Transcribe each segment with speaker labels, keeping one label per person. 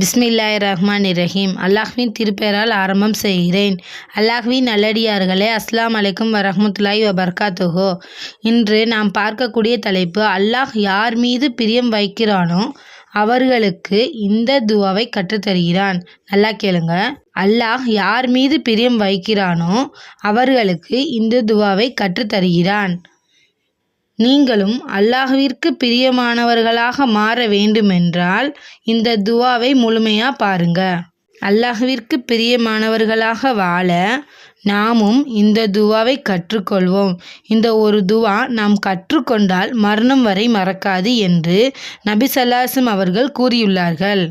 Speaker 1: பிஸ்மில்லாஹ் ரஹ்மான் இரஹீம் அல்லாஹ்வின் திருப்பெயரால் ஆரம்பம் செய்கிறேன். அல்லாஹ்வின் நல்லடியார்களே அஸ்லாம் அலைக்கும் வரஹமத்துல்லாய் வபர்காத்துஹோ. இன்று நாம் பார்க்கக்கூடிய தலைப்பு அல்லாஹ் யார் மீது பிரியம் வைக்கிறானோ அவர்களுக்கு இந்த துவாவை கற்றுத்தருகிறான். நல்லா கேளுங்க. அல்லாஹ் யார் மீது பிரியம் வைக்கிறானோ அவர்களுக்கு இந்த துவாவை கற்றுத்தருகிறான். நீங்களும் அல்லாஹ்விற்கு பிரியமானவர்களாக மாற வேண்டுமென்றால் இந்த துவாவை முழுமையாக பாருங்க. அல்லாஹ்விற்கு பிரியமானவர்களாக வாழ நாமும் இந்த துவாவை கற்றுக்கொள்வோம். இந்த ஒரு துவா நாம் கற்றுக்கொண்டால் மரணம் வரை மறக்காது என்று நபி சல்லாசம் அவர்கள் கூறியுள்ளார்கள்.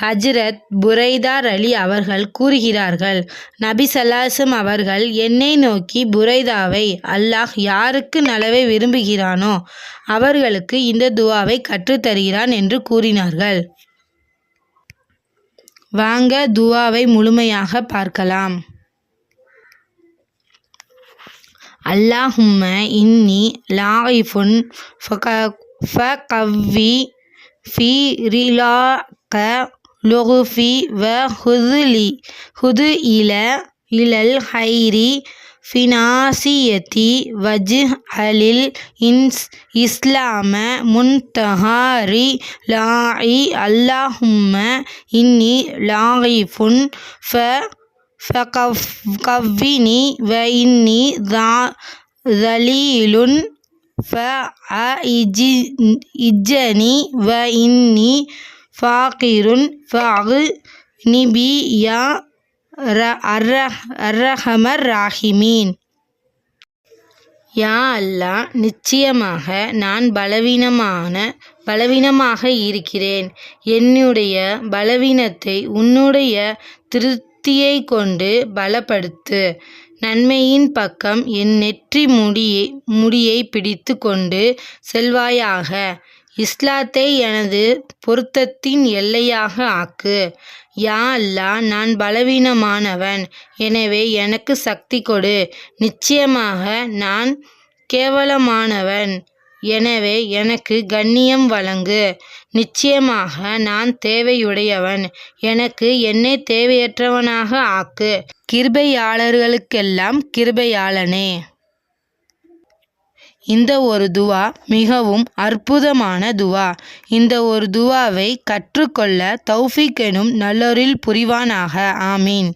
Speaker 1: ஹஜ்ரத் புரைதார் அலி அவர்கள் கூறுகிறார்கள் நபி சல்லாசம் அவர்கள் என்னை நோக்கி புரைதாவை அல்லாஹ் யாருக்கு நலவை விரும்புகிறானோ அவர்களுக்கு இந்த துவாவை கற்றுத்தருகிறான் என்று கூறினார்கள். வாங்க துவாவை முழுமையாக பார்க்கலாம். அல்லாஹும்ம இன்னி லாயிஃபுன் ஃபகவ்வி ஃபி க லொகுஃபி வ ஹுதுலி. ஹுது இல இலல் ஹைரி ஃபினாசியத்தி வஜ் அலில் இன்ஸ் இஸ்லாம முன்தஹாரி லாஇ அல்லாஹும்ம இன்னி லாயிஃபுன் ஃப ஃபகவ்வினி வ இன்னி தா தலீலுன் ஃப இஜி இஜ்ஜனி வ இன்னி ஃபாகிருன் ஃபகு நிபி யா அர்ரஹமர் ராஹிமீன். யா அல்லா நிச்சயமாக நான் பலவீனமான பலவீனமாக இருக்கிறேன். என்னுடைய பலவீனத்தை உன்னுடைய திருப்தியை கொண்டு பலப்படுத்து. நன்மையின் பக்கம் என் நெற்றி முடியை முடியை பிடித்து கொண்டு செல்வாயாக. இஸ்லாத்தை எனது பொருத்தத்தின் எல்லையாக ஆக்கு. யா அல்லா நான் பலவீனமானவன். எனவே எனக்கு சக்தி கொடு. நிச்சயமாக நான் கேவலமானவன். எனவே எனக்கு கண்ணியம் வழங்கு. நிச்சயமாக நான் தேவையுடையவன். எனக்கு என்னை தேவையற்றவனாக ஆக்கு. கிருபையாளர்களுக்கெல்லாம் கிருபையாளனே. இந்த ஒரு துவா மிகவும் அற்புதமான துவா. இந்த ஒரு துவாவை கற்றுக்கொள்ள தௌஃபிக் எனும் நல்லொரில் புரிவானாக. ஆமீன்.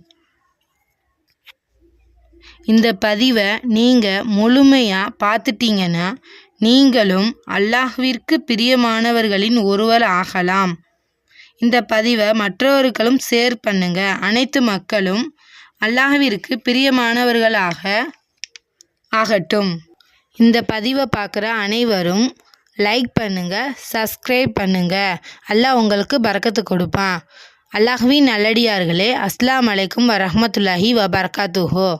Speaker 1: இந்த பதிவை நீங்கள் முழுமையாக பார்த்துட்டீங்கன்னா நீங்களும் அல்லாஹ்விற்கு பிரியமானவர்களின் ஒருவர் ஆகலாம். இந்த பதிவை மற்றவர்களும் ஷேர் பண்ணுங்க. அனைத்து மக்களும் அல்லாஹ்விற்கு பிரியமானவர்களாக ஆகட்டும். இந்த பதிவை பார்க்குற அனைவரும் லைக் பண்ணுங்கள் சப்ஸ்கிரைப் பண்ணுங்கள் அல்லாஹ் உங்களுக்கு பறக்கத்து கொடுப்பான். அல்லாஹ்வின் நல்லடியார்களே அஸ்லாம் அலைக்கும் வரஹமத்துல்லாஹி வபர்காத்துஹோ.